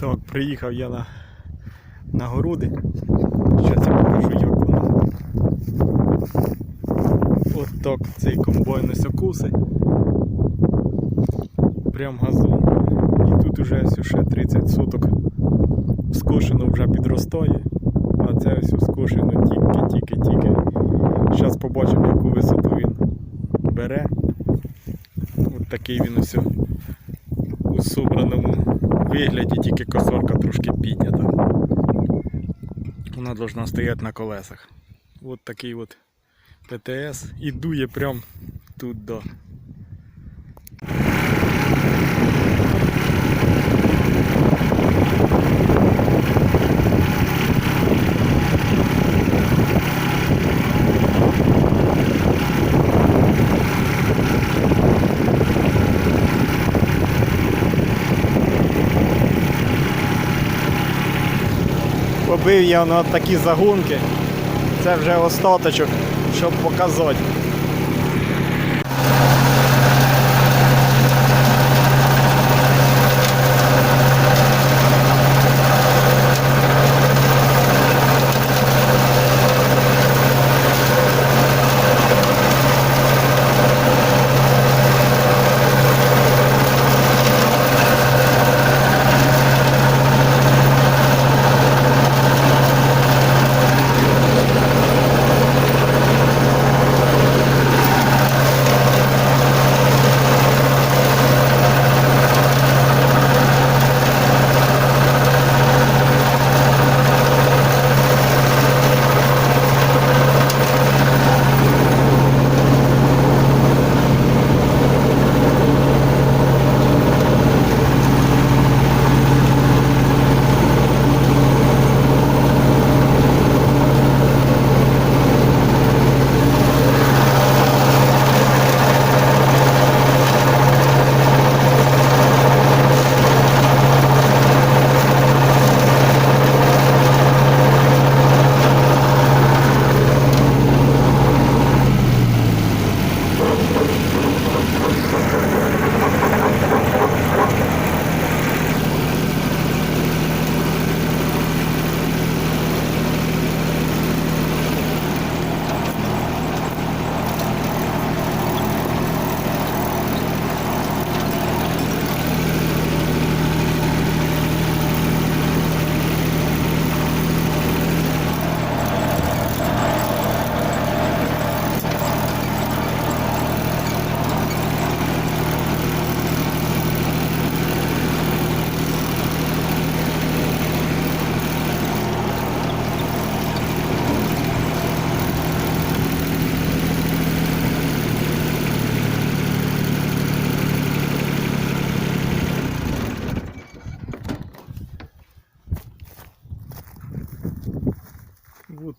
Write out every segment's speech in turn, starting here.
Так, приїхав я на, на городи. Зараз я покажу, як воно. От так цей комбайн ось окуси. Прям газон. І тут уже ось ще 30 соток скошено вже підростає. А це ось скошено тільки-тільки-тільки. Зараз побачимо, яку висоту він бере. От такий він ось у собраному вигляді, тільки косорка трошки піднята. Вона повинна стояти на колесах. От такий от ПТС і дує прям туди. Побив я на такі загонки. Це вже остаточок, щоб показати.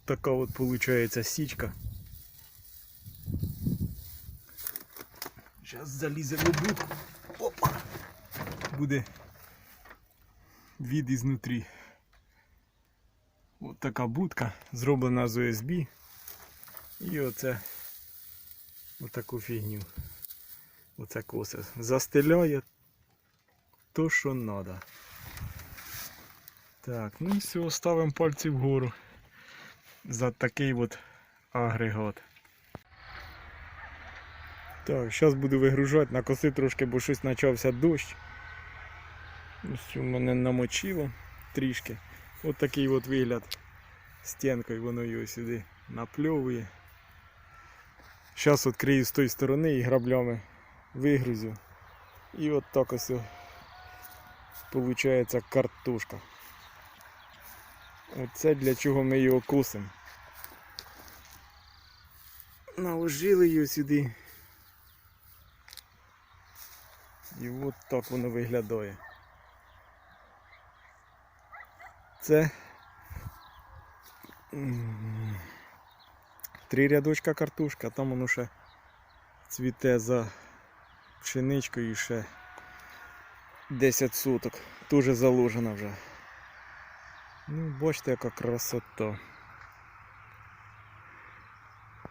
Така от получается січка. Зараз заліземо в будку. Опа! Буде від ізнутрі. От така будка, зроблена з ОСБ. І оце отаку фігню. Оце косе. Застеляє то, що треба. Так, ну і все, ставимо пальці вгору за такий от агрегат. Так, зараз буду вигружати, на коси трошки, бо щось почався дощ. Ось у мене намочило трішки. От такий от вигляд стінкою воно його сюди напльовує. Зараз відкрию з тої сторони і граблями вигрузю. І от так ось виходить картошка. Оце для чого ми його косимо. Наложили його сюди. І от так воно виглядає. Це три рядочка картошка, там воно ще цвіте за пшеничкою і ще 10 суток. Дуже заложено вже. Ну, бачите, яка красота.